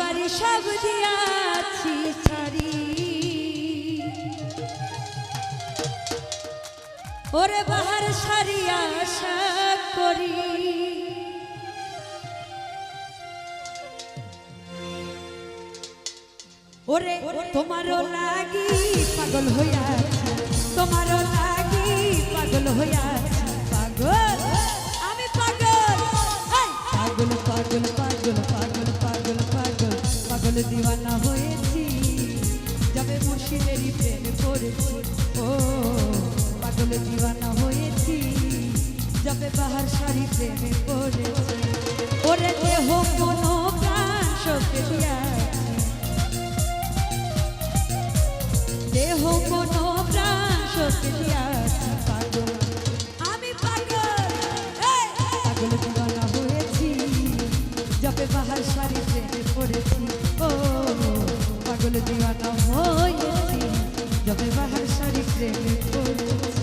বাড়ি সব দিয়াছি ওরে বাহার আশা করি। ওরে লাগি পাগল হইয়াছি, তোমারও লাগি পাগল হইয়াছি, পাগল পাগল দিওয়ানা হয়েছি, যাবে মুর্শিদেরই প্রেমে পড়েছি ও, পাগল দিওয়ানা হয়েছি, যাবে বাহার শাড়ি প্রেমে পড়েছি। ওরে দেহ মনো প্রাণ সত্যি দিয়াছি পাগল দিওয়ানা হয়েছি যবে বাহার সারি প্রেমে পড়েছি ওহো!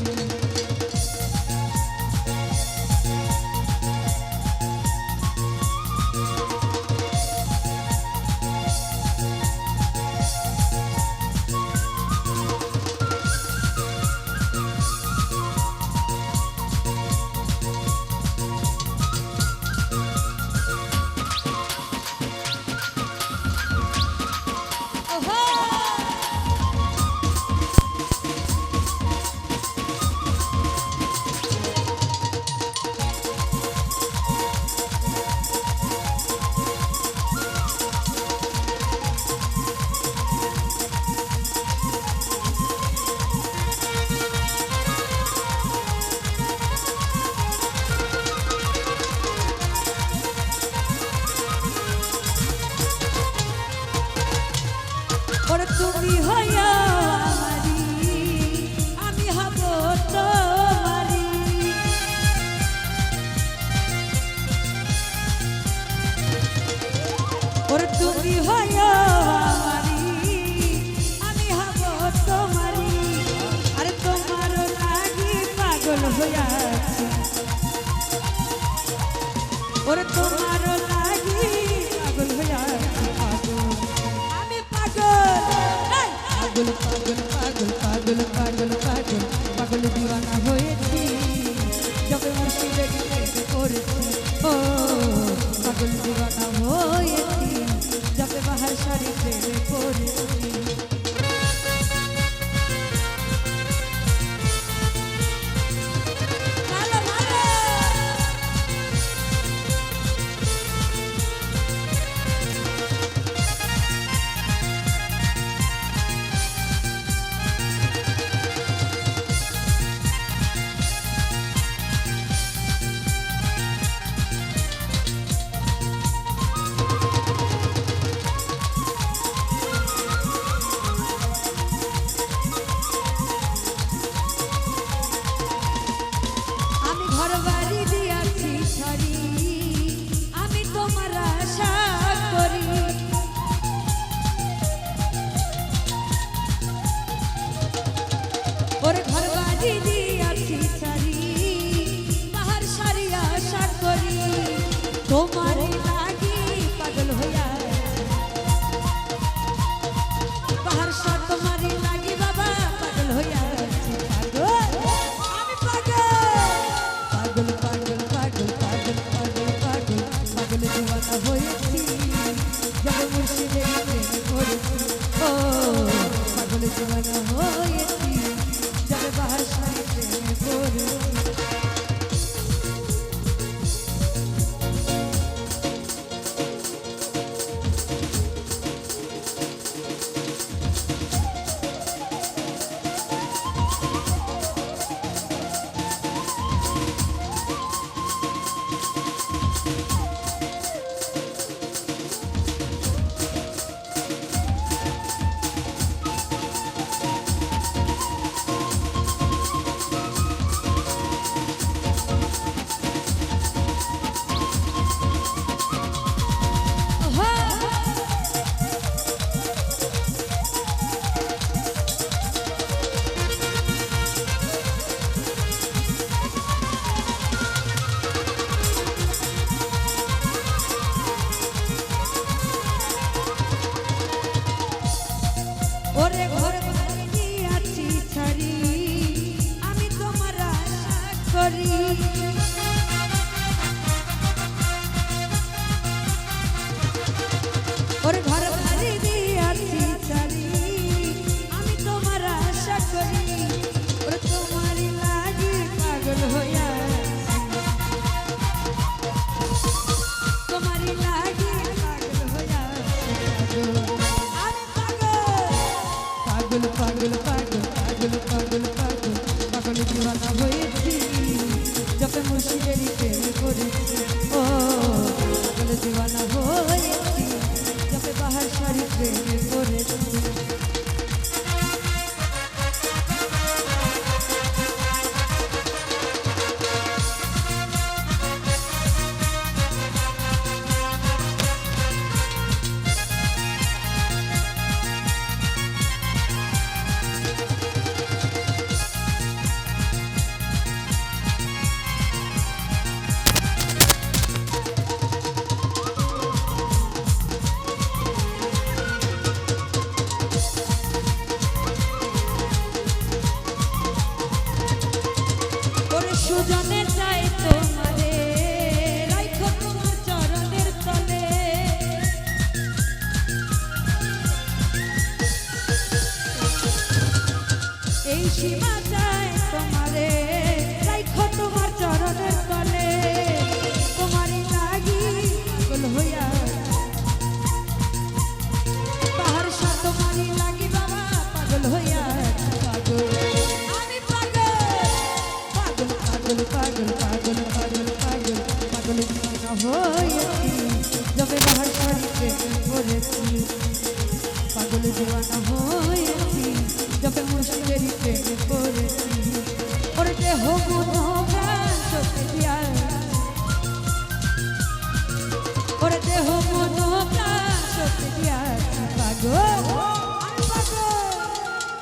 ওরে তুমি হইয়া আমারি আমি হব তোমারি আরে তোমার লাগি পাগল হইয়া আছি। তোমার সারি প্রেমে পড়েছি le. দিওয়ানা হয়েছি যবে মুর্শিদেরই প্রেম করেছি। ও দিওয়ানা হয়েছি যবে বাহার শাড়ি প্রেম করেছি She must করেছি। প্রেমে করেছি ওরে যে হবু ওরে যে হবু পাগল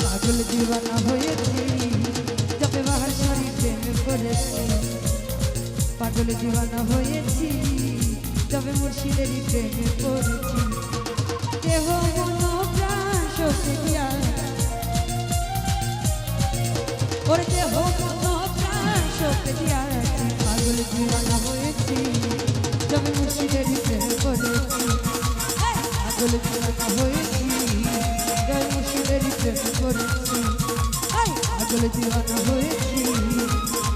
পাগল জীবনা হয়েছি, যবে বাহার শরীর প্রেমে করেছি। পাগল জীবনা হয়েছি তবে মুর্শিদেরই প্রেমে পড়েছি দেহ মন প্রাণ শক্তি দিয়া করতে হোক প্রাণ, শোকে দিয়া পাগল দিওয়ানা হয়েছি। জমি মুর্শিদের করেছি হ্যাঁ, পাগল দিওয়ানা হয়েছি। জয় মুর্শিদের করেছি হ্যাঁ, পাগল দিওয়ানা হয়েছি।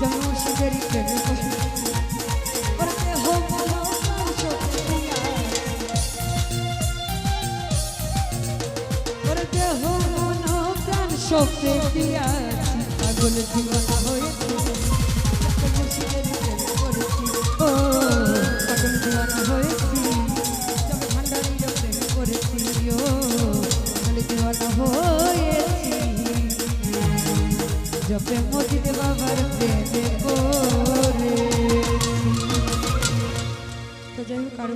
জয় মুর্শিদের করেছি Show me the eye. পাগল দিওয়ানা পড়েছি ও পাগল দিওয়ানা হয়েছি। তবে ভান্ডারির প্রেমে পড়েছি, ও পাগল দিওয়ানা হয়েছি। জপে মজিদ বাবার প্রেমে পড়েছি। তো যাই হোক, আরও